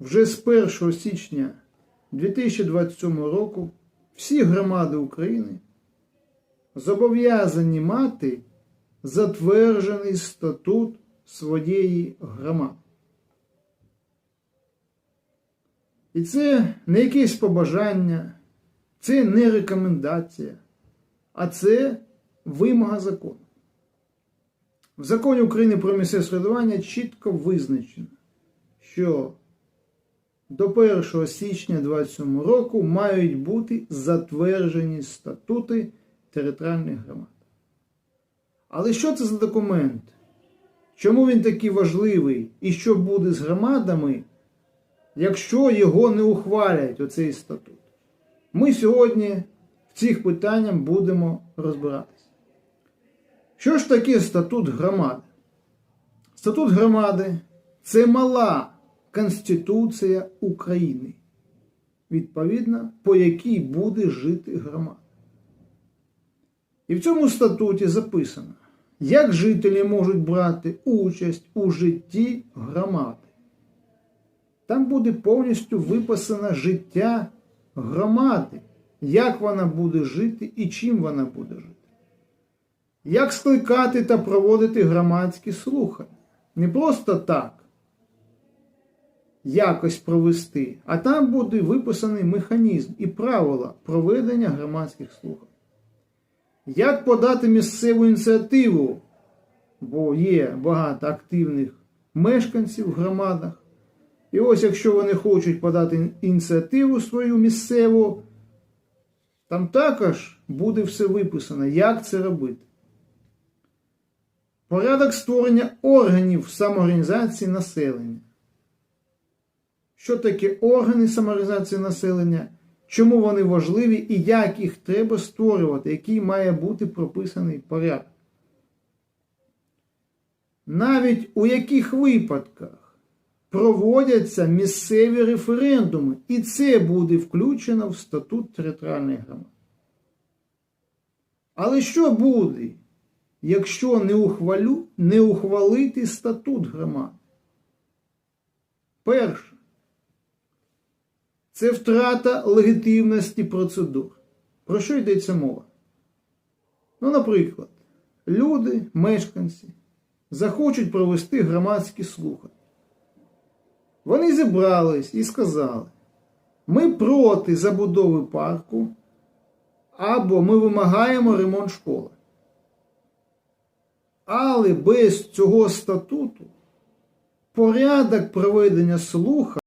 вже з 1 січня 2027 року всі громади України зобов'язані мати затверджений статут своєї громади. І це не якесь побажання, це не рекомендація, а це вимога закону. В законі України про місцеве самоврядування чітко визначено, що до 1 січня 2027 року мають бути затверджені статути територіальних громад. Але що це за документ? Чому він такий важливий? І що буде з громадами, якщо його не ухвалять, оцей статут? Ми сьогодні в цих питаннях будемо розбиратися. Що ж таке статут громади? Статут громади це мала Конституція України, відповідно, по якій буде жити громада. І в цьому статуті записано, як жителі можуть брати участь у житті громади. Там буде повністю виписано життя громади, як вона буде жити і чим вона буде жити. Як скликати та проводити громадські слухання. Не просто так якось провести, а там буде виписаний механізм і правила проведення громадських слухань. Як подати місцеву ініціативу, бо є багато активних мешканців в громадах. І ось якщо вони хочуть подати ініціативу свою місцеву, там також буде все виписано, як це робити. Порядок створення органів самоорганізації населення. Що таке органи самоорганізації населення? Чому вони важливі і як їх треба створювати, який має бути прописаний порядок? Навіть у яких випадках проводяться місцеві референдуми, і це буде включено в статут територіальної громади. Але що буде, якщо не, ухвалю, не ухвалити статут громади? Перше. Це втрата легітимності процедур. Про що йдеться мова? Ну, наприклад, люди, мешканці, захочуть провести громадські слухання. Вони зібрались і сказали: ми проти забудови парку, або ми вимагаємо ремонт школи. Але без цього статуту порядок проведення слухань